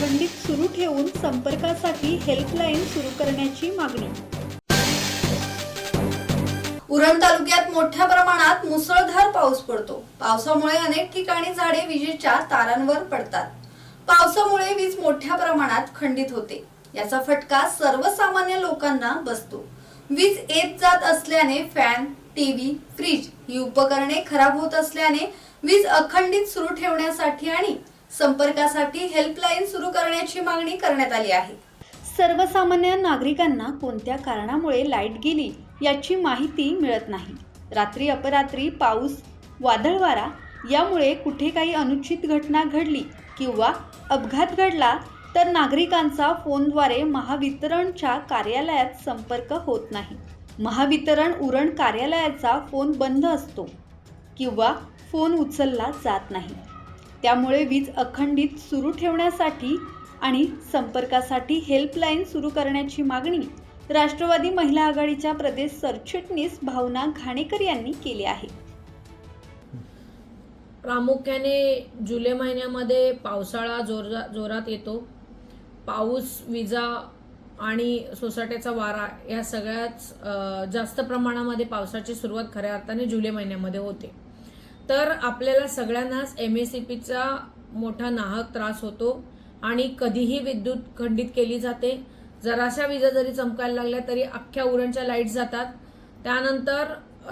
सुरू ठेवून संपर्कासाठी हेल्पलाईन सुरू करण्याची मागणी. उरण तालुक्यात मोठ्या प्रमाणात मुसळधार पाऊस पडतो. पावसामुळे अनेक ठिकाणी झाडे विजेच्या तारांवर पडतात. पावसामुळे वीज मोठ्या प्रमाणात खंडित होते. याचा फटका सर्वसामान्य लोकांना बसतो. वीज येत जात असल्याने फॅन टीव्ही फ्रीज ही उपकरणे खराब होत असल्याने वीज अखंडित सुरू ठेवण्यासाठी आणि संपर्कासाठी हेल्पलाईन सुरू करण्याची मागणी करण्यात आली आहे. सर्वसामान्य नागरिकांना कोणत्या कारणामुळे लाइट गेली याची माहिती मिळत नाही. रात्री अपरात्री पाऊस वादळ वारा यामुळे कुठे काही अनुचित घटना घडली किंवा अपघात घडला तर नागरिकांचा फोनद्वारे महावितरणच्या कार्यालयात संपर्क होत नाही. महावितरण उरण कार्यालयाचा फोन बंद असतो किंवा फोन उचलला जात नाही. त्यामुळे वीज अखंडित सुरू ठेवण्यासाठी आणि संपर्कासाठी हेल्पलाईन सुरू करण्याची मागणी राष्ट्रवादी महिला आघाडीच्या प्रदेश सरचिटणीस भावना घाणेकर यांनी केली आहे. प्रामुख्याने जुलै महिन्यामध्ये पावसाळा जोरा जोरात येतो. पाऊस विजा आणि सोसाट्याचा वारा या सगळ्याच जास्त प्रमाणामध्ये पावसाची सुरुवात खऱ्या अर्थाने जुलै महिन्यामध्ये होते. तर आपल्याला सगळ्यांनाच एम एस सी पीचा मोठा नाहक त्रास होतो आणि कधीही विद्युत खंडित केली जाते. जराशा विजा जरी चमकायला लागल्या तरी अख्ख्या उरणच्या लाइट जातात. त्यानंतर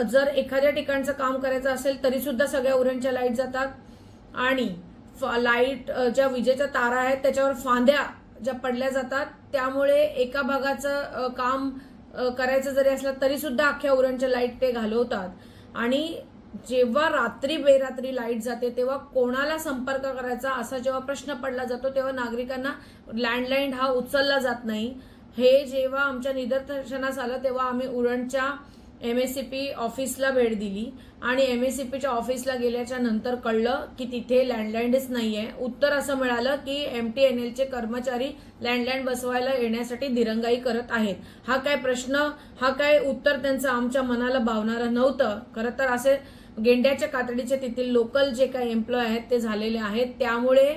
जर एखाद्या ठिकाणचं काम करायचं असेल तरीसुद्धा सगळ्या उरणच्या लाइट जातात. आणि फ- लाइट ज्या विजेच्या तारा आहेत त्याच्यावर फांद्या ज्या पडल्या जातात. त्यामुळे एका भागाचं काम करायचं जरी असलं तरीसुद्धा अख्ख्या उरणच्या लाइट ते घालवतात. आणि जेव्हा रात्री बेरात्री लाइट जाते तेव्हा कोणाला संपर्क करायचा असा जेव्हा प्रश्न पडला जातो तेव्हा नागरिकांना लँडलाईन हा उचलला जात नाही. हे जेव्हा आमच्या निदर्शनास आलं तेव्हा आम्ही उरणच्या एम एस सी पी ऑफिसला भेट दिली. आणि एम एस सी पीच्या ऑफिसला गेल्याच्यानंतर कळलं की तिथे लँडलाईनच नाही आहे उत्तर असं मिळालं की एम टी एन एलचे कर्मचारी लँडलाईन बसवायला येण्यासाठी दिरंगाई करत आहेत. हा काय प्रश्न हा काय उत्तर त्यांचं आमच्या मनाला भावणारं नव्हतं. खरं तर असे गेंड्याच्या कातडीचे तेथील लोकल जे काही एम्प्लॉय आहेत ते झालेले आहेत. त्यामुळे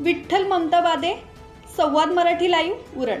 विठ्ठल ममता बादे संवाद मराठी लाईव्ह उरण.